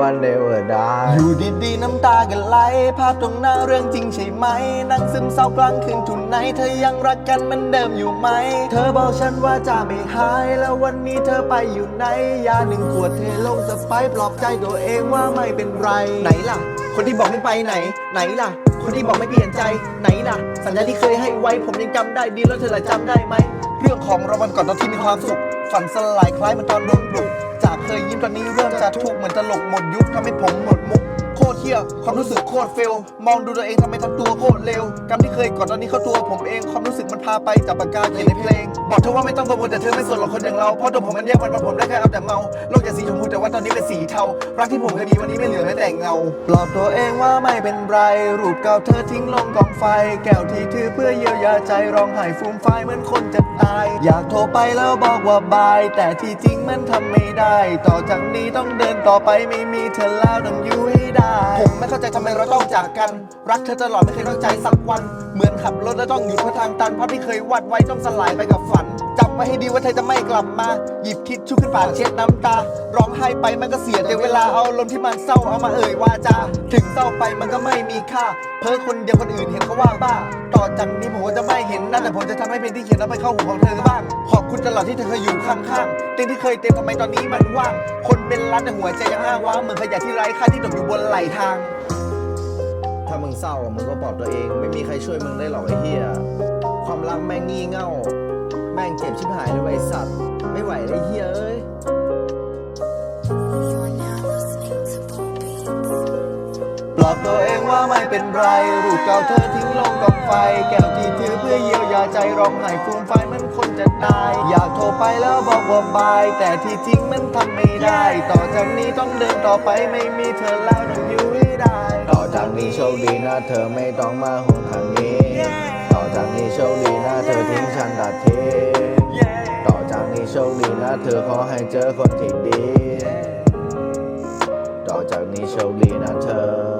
วันเดเวอร์ได้อยู่ดีๆ น้ำตากันไหล ภาพตรงหน้าเรื่องจริงใช่ไหม นั่งซึมเศร้ากลางคืนทุนไหน เธอยังรักกันเหมือนเดิมอยู่ไหม เธอบอกฉันว่าจะไม่หาย แล้ววันนี้เธอไปอยู่ไหน ยาหนึ่งขวดเทลงสไปปลอบใจตัวเองว่าไม่เป็นไร ไหนล่ะ คนที่บอกไม่ไปไหน ไหนล่ะ คนที่บอกไม่เปลี่ยนใจ ไหนล่ะ สัญญาที่เคยให้ไว้ผมยังจำได้ดีแล้วเธอละจำได้ไหม เรื่องของเราวันก่อนตอนที่มีความสุข ฝันสลายคล้ายเหมือนตอนโดนปลุก จิ้มตอนนี้เริ่มจะทุกข์เหมือนตลกหมดยุคทำให้ผมหมดมุกโคตรเที่ยความรู้สึกโคตรเฟล มองดูตัวเองทำไมทำตัวโคตรเร็วกรรมที่เคยกอดตอนนี้เข้าตัวผมเองความรู้สึกมันพาไปจับปากกาเขียนในเพลง บอกเธอว่าไม่ต้องกังวลแต่เธอไม่สนหรอกคนอย่างเราเพราะตัวผมมันแยกวันวันผมได้แค่เอาแต่เมาโลกจะสีชมพู ตอนนี้เป็นสีเทา รักที่ผมเคยมีวันนี้ไม่เหลือแม้แต่เงา ปลอบตัวเองว่าไม่เป็นไร รูปเก่าเธอทิ้งลงกองไฟ แก้วที่ถือเพื่อเยียวยาใจร้องไห้ฟูมไฟายเหมือนคนจะตาย อยากโทรไปแล้วบอกว่าบาย แต่ที่จริงมันทำไม่ได้ ต่อจากนี้ต้องเดินต่อไปไม่มีเธอแล้วต้องอยู่ให้ได้ ผมไม่เข้าใจทำไมเราต้องจากกัน รักเธอตลอดไม่เคยเข้าใจสักวัน เหมือนขับรถแล้วต้องหยุดเพราะทางตันเพราะที่เคยวัดไว้ต้องสลายไปกับฝัน ไว้ให้ดีว่าเธอจะไม่กลับมา หยิบทิชชู่ขึ้นปากเช็ดน้ำตา ร้องไห้ไปมันก็เสียแต่เวลาเอาลมที่มันเศร้าเอามาเอ่ยวาจา ถึงเศร้าไปมันก็ไม่มีค่า เพ้อคนเดียวคนอื่นเห็นเขาว่าบ้า ต่อจากนี้ผมจะไม่เห็นนั่นแต่ผมจะทำให้เพลงที่เขียนแล้วไปเข้าหูของเธอบ้าง ขอบคุณตลอดที่เธอเคยอยู่ข้างๆเตียงที่เคยเต็มทำไมตอนนี้มันว่าง คนเป็นล้านหัวใจยังอ้างว้างเหมือนขยะที่ไร้ค่าที่ตกอยู่บนไหลทาง ถ้ามึงเศร้าอะมึงก็ปลอบตัวเอง ไม่มีใครช่วยมึงได้หรอกไอ้เหี้ยความรักแม่งงี่เง่า แม่งเจ็บชิบหายเลยไอ้สัตว์ ไม่ไหวเลยเหี้ยเอ้ย You are now listening to Blue Beats. ปลอบตัวเองว่าไม่เป็นไร รูปเก่าเธอทิ้งลงกับไฟ แก้วที่ถือเพื่อเยียวยาใจร้องไห้ฟูมไฟายเหมันคนจะตาย อยากโทรไปแล้วบอกว่าบาย แต่ที่จริงมันทำไม่ได้ ต่อจากนี้ต้องเดินต่อไปไม่มีเธอแล้วต้องอยู่ให้ได้ ต่อจากนี้โชคดีนะเธอไม่ต้องมาห่วงทางนี้ ต่อจากนี้โชคดีนะเธอทิ้งฉันตัดเทต่อจากนี้ โชคดีนะเธอขอให้เจอคนที่ดี ต่อจากนี้โชคดีนะเธอ